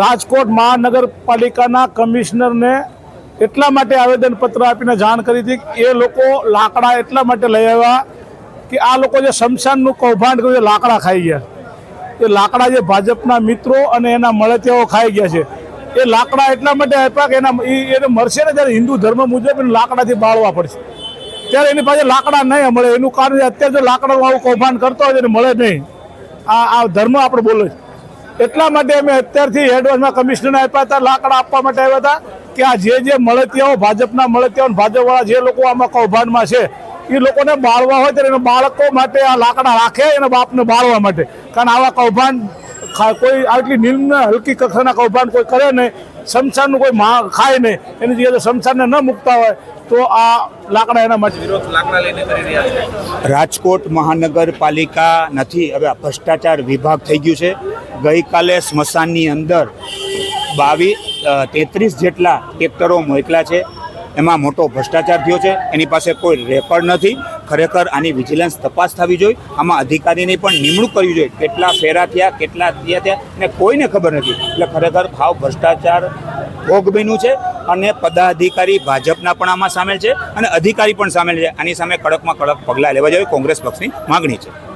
રાજકોટ મહાનગરપાલિકાના કમિશનરને એટલા માટે આવેદનપત્ર આપીને જાણ કરી હતી એ લોકો લાકડા એટલા માટે લઈ આવ્યા કે આ લોકો જે શમશાનનું કૌભાંડ કર્યું લાકડા ખાઈ ગયા. એ લાકડા જે ભાજપના મિત્રો અને એના મળતિયાઓ ખાઈ ગયા છે. એ લાકડા એટલા માટે આપ્યા કે એના એને મળશે ને ત્યારે હિન્દુ ધર્મ મુજબ એને લાકડાથી બાળવા પડશે. ત્યારે એની પાસે લાકડા નહીં મળે. એનું કારણ અત્યારે જો લાકડાનું આવું કૌભાંડ કરતો હોય એને મળે નહીં. આ આ ધર્મ આપણે બોલે છે. એટલા માટે અમે અત્યારથી એડવાન્સમાં કમિશનરને આપ્યા હતા, લાકડા આપવા માટે આવ્યા હતા કે આ જે જે મળતિયાઓ, ભાજપના મળતિયાઓ ભાજપવાળા જે લોકો આમાં કૌભાંડમાં છે, એ લોકોને બાળવા હોય ત્યારે એના બાળકો માટે આ લાકડા રાખે એના બાપને બાળવા માટે. કારણ આવા કૌભાંડ કોઈ આટલી નિમ્ન હલકી કક્ષાના કૌભાંડ કોઈ કરે નહીં. શમશાનનું કોઈ મા ખાય નહીં. એની જગ્યાએ શમશાનને ન મૂકતા હોય તો આ લાકડા એના માટે વિરોધ લાકડા લઈને કરી રહ્યા છે. રાજકોટ મહાનગરપાલિકા નથી. હવે આ ભ્રષ્ટાચાર વિભાગ થઈ ગયું છે. ગઈકાલે સ્મશાનની અંદર બાવીસ તેત્રીસ જેટલા ટ્રેક્ટરો મોકલા છે. એમાં મોટો ભ્રષ્ટાચાર થયો છે. એની પાસે કોઈ રેકોર્ડ નથી. ખરેખર આની વિજિલન્સ તપાસ થવી જોઈએ. આમાં અધિકારીની પણ નિમણૂક કરવી જોઈએ. કેટલા ફેરા થયા, કેટલા થયા થયા અને કોઈને ખબર નથી. એટલે ખરેખર ભાવ ભ્રષ્ટાચાર ભોગ છે અને પદાધિકારી ભાજપના પણ આમાં સામેલ છે અને અધિકારી પણ સામેલ છે. આની સામે કડકમાં કડક પગલાં લેવા જોઈએ. કોંગ્રેસ પક્ષની માગણી છે.